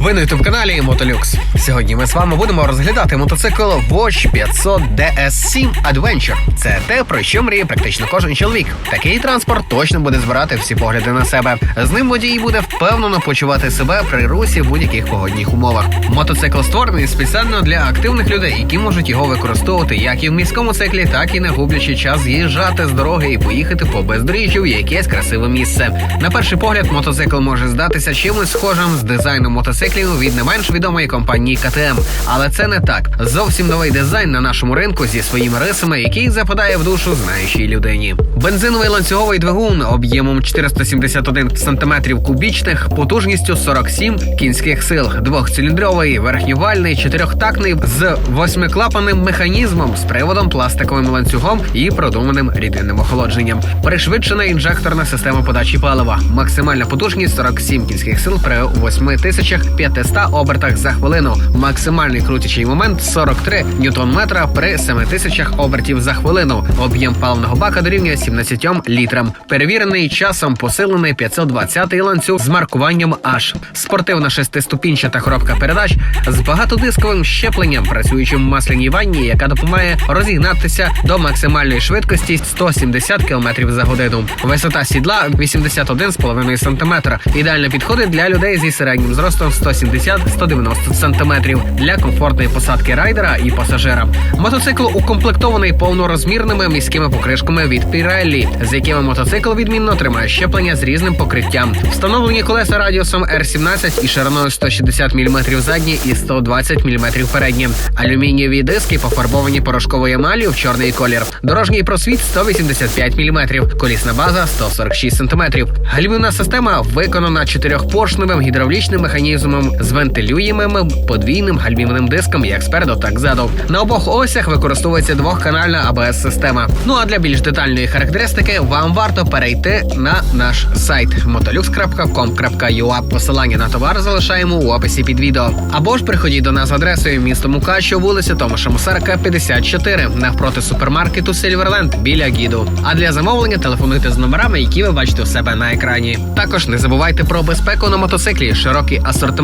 Ви на youtube каналі Мотолюкс. Сьогодні ми з вами будемо розглядати мотоцикл Watch 500 DS7 Adventure. Це те, про що мріє практично кожен чоловік. Такий транспорт точно буде збирати всі погляди на себе. З ним водій буде впевнено почувати себе при русі в будь-яких погодних умовах. Мотоцикл створений спеціально для активних людей, які можуть його використовувати як і в міському циклі, так і не гублячи час з'їжджати з дороги і поїхати по бездоріжжю в якесь красиве місце. На перший погляд, мотоцикл може здатися чимось схожим з дизайном мотоциклів від не менш відомої компанії КТМ. Але це не так. Зовсім новий дизайн на нашому ринку зі своїми рисами, який западає в душу знаючій людині. Бензиновий ланцюговий двигун об'ємом 471 см кубічних, потужністю 47 кінських сил, двохциліндровий, верхньовальний, чотирьохтактний з восьмиклапаним механізмом з приводом пластиковим ланцюгом і продуманим рідинним охолодженням. Пришвидшена інжекторна система подачі палива. Максимальна потужність 47 кінських сил при 8500 обертах за хвилину. Максимальний крутячий момент 43 ньютон-метра при 7000 обертів за хвилину. Об'єм паливного бака дорівнює 17 літрам. Перевірений часом посилений 520-й ланцюг з маркуванням H. Спортивна шестиступінчата коробка передач з багатодисковим щепленням, працюючим в масляній ванні, яка допомагає розігнатися до максимальної швидкості 170 км за годину. Висота сідла 81,5 см. Ідеально підходить для людей зі середнім зростом 170-190 см для комфортної посадки райдера і пасажира. Мотоцикл укомплектований повнорозмірними міськими покришками від Pirelli, з якими мотоцикл відмінно тримає щеплення з різним покриттям. Встановлені колеса радіусом R17 і шириною 160 мм задні і 120 мм передні. Алюмінієві диски пофарбовані порошковою емаллю в чорний колір. Дорожній просвіт 185 мм, колісна база 146 см. Гальмівна система виконана чотирьохпоршневим гідравлічним механізмом з вентилюємим подвійним гальмівним диском як спереду, так ззаду. На обох осях використовується двохканальна АБС система. Ну а для більш детальної характеристики вам варто перейти на наш сайт motolux.com.ua. Посилання на товар залишаємо у описі під відео. Або ж приходіть до нас адресою місто Мукачево, вулиця Томаша Мусарка, 54, навпроти супермаркету Сильверленд біля гіду. А для замовлення телефонуйте з номерами, які ви бачите у себе на екрані. Також не забувайте про безпеку на мотоциклі. Широкий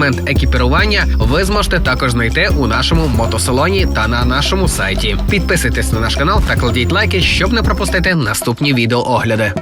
асортимент екіпірування ви зможете також знайти у нашому мотосалоні та на нашому сайті. Підписуйтесь на наш канал та кладіть лайки, щоб не пропустити наступні відеоогляди.